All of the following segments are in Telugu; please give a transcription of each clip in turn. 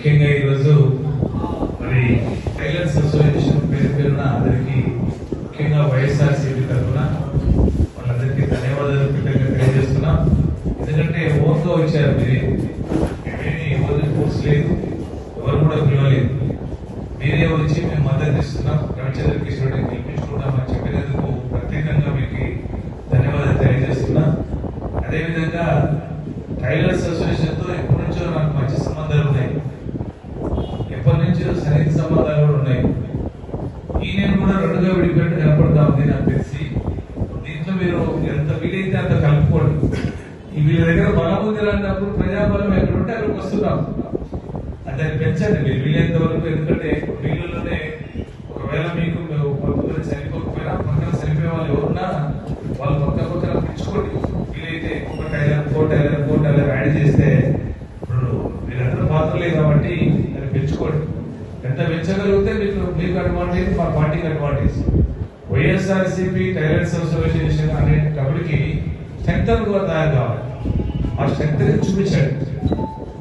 ముఖ్యంగా ఈరోజు మరి టైలర్స్ అసోసియేషన్ పేరు పేరున అందరికీ ముఖ్యంగా వైఎస్ఆర్ సిపి తరఫున వాళ్ళందరికీ ధన్యవాదాలు కృతజ్ఞత తెలియజేస్తున్నాం. ఎందుకంటే ఓన్గా వచ్చారు మీరే. మేమేమి ఫోర్స్ లేదు. ఎవరు కూడా పిలవలేదు. మీరే వచ్చి మేము మద్దతు ఇస్తున్నాం. రవిచంద్ర కిషోర్ని గెలిపించుకుంటామని చెప్పినందుకు ప్రత్యేకంగా మీకు ధన్యవాదాలు తెలియజేస్తున్నా. అదేవిధంగా టైలర్స్ అసోసియేషన్ ఎంత వీలైతే అంత కలుపుకోండి. వీళ్ళ దగ్గర బలం ఉంది అన్నప్పుడు ప్రజాబలం ఎక్కడుంటే అక్కడికి వస్తున్నాం. దాన్ని పెంచండి మీరు వీలైనంత వరకు ఎందుకంటే వీళ్ళలోనే ఒకవేళ మీకు పక్కన చనిపోకపోయినా పక్కన చనిపోయే వాళ్ళు ఎవరున్నా వాళ్ళు పక్క పక్కన పెంచుకోండి వీలైతే ఒక tailor four tailor four tailor add చేస్తే ఇప్పుడు మీరందరూ పాత్రలే కాబట్టి దాన్ని పెంచుకోండి. ఎంత పెంచగలిగితే మీకు మీకు అడ్వాంటేజ్ మా పార్టీకి అడ్వాంటేజ్ వైఎస్ఆర్సీపీ టైలర్స్ అసోసియేషన్ అనేటప్పటికి కబడికి కూడా తయారు కావాలి. ఆ స్ట్రెంగ్త్ చూపించండి.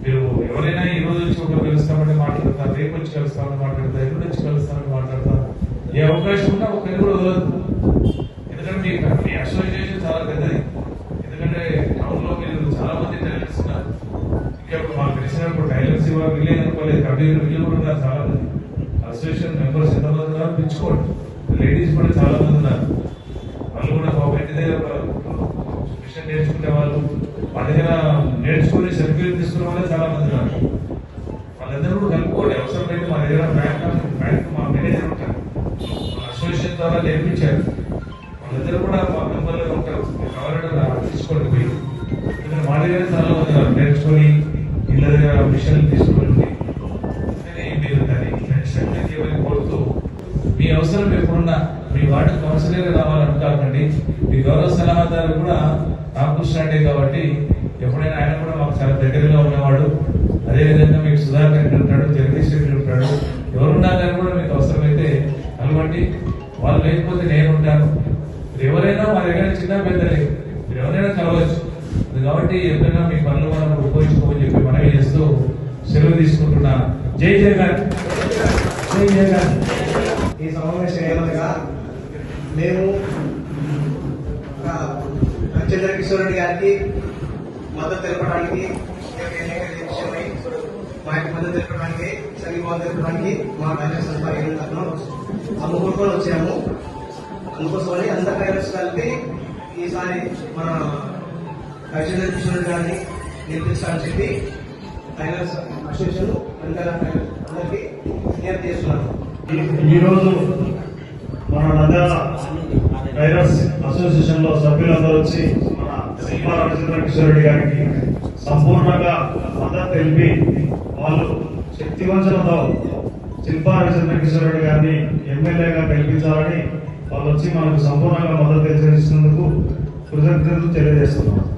మీరు ఎవరైనా ఈ రోజు వచ్చి ఒకరు కలుస్తామని మాట్లాడతారు రేపు వచ్చి కలుస్తామని మాట్లాడతారు ఎప్పుడు వచ్చి కలుస్తామని మాట్లాడతారు ఏ అవకాశం ఉన్నా ఒకరిని కూడా వదలదు. ఎందుకంటే మీ అసోసియేషన్ చాలా పెద్దది. ఎందుకంటే టౌన్లో మీరు చాలా మంది టైలర్స్ ఉన్నారు. ఇంకా మాకు తెలిసినప్పుడు టైలర్స్ ఇవ్వాలి విలేజ్ అనుకోలేదు. కబీర్ వీళ్ళు కూడా ఉన్నారు చాలా మంది అసోసియేషన్ మెంబర్స్ ఎంతమంది ఉన్నారు పిలుచుకోండి లేడీస్ కూడా చాలా మంది ఉన్నారు. వాళ్ళు కూడా మా ఇంటి దగ్గర మిషన్ నేర్చుకునే వాళ్ళు వాళ్ళ దగ్గర నేర్చుకుని సర్టిఫికేట్ తీసుకునే వాళ్ళే చాలా మంది ఉన్నారు. వాళ్ళందరూ కూడా కలుపుకోండి లేదు మా దగ్గర బ్యాంక్ బ్యాంక్ మా మేనేజర్ ఉంటారు. అసోసియేషన్ ద్వారా నేర్పించారు. వాళ్ళందరూ కూడా మా మెంబర్లు అవసరం మీ వార్డు కౌన్సిలర్ రావాలనుకోకండి మీ గౌరవ సలహాదారు కూడా రామకృష్ణ రెడ్డి కాబట్టి ఎప్పుడైనా ఆయన కూడా మాకు చాలా దగ్గరగా ఉన్నవాడు. అదేవిధంగా మీకు సుధాకర్ రెడ్డి ఉంటాడు జగదీష్ రెడ్డి ఉంటాడు. ఎవరున్నా కానీ కూడా మీకు అవసరమైతే కలవండి. వాళ్ళు లేకపోతే నేను ఉంటాను. ఎవరైనా మా దగ్గర చిన్న పెద్దలే ఎవరైనా కలవచ్చు. కాబట్టి ఎప్పుడైనా మీ పనులు మనం ఉపయోగించుకోమని చెప్పి మనవి చేస్తూ సెలవు తీసుకుంటున్నా. జై జగన్ జై జగన్ ఈ సమావేశం ఏమనగా మేము చంద్ర కిషోర్ రెడ్డి గారికి మద్దతు తెలపడానికి మా యొక్క మద్దతు తెలపడానికి సంఘీభావం తెలపడానికి మా మహిళా సంస్థ తరఫున అమ్ముకుంటూ వచ్చాము. అందుకోసమని అందరు టైలర్స్ కలిపి ఈసారి మన రవిచంద్ర కిషోర్ రెడ్డి గారిని గెలిపించాలని చెప్పి టైలర్స్ అసోసియేషన్ అందరికీ నేర్పు చేస్తున్నాను. ఈరోజు మన నంద్యాల టైలర్స్ అసోసియేషన్లో సభ్యులందరూ వచ్చి మన శ్రీమా రామచంద్ర కిషోర్ గారికి సంపూర్ణంగా మద్దతు తెలిపి వాళ్ళు శక్తివంచనతో శిల్పా రామచంద్ర కిషోర్ గారిని ఎమ్మెల్యేగా గెలిపించాలని వాళ్ళు వచ్చి మనకు సంపూర్ణంగా మద్దతు తెలియజేసినందుకు కృతజ్ఞతలు తెలియజేస్తున్నాం.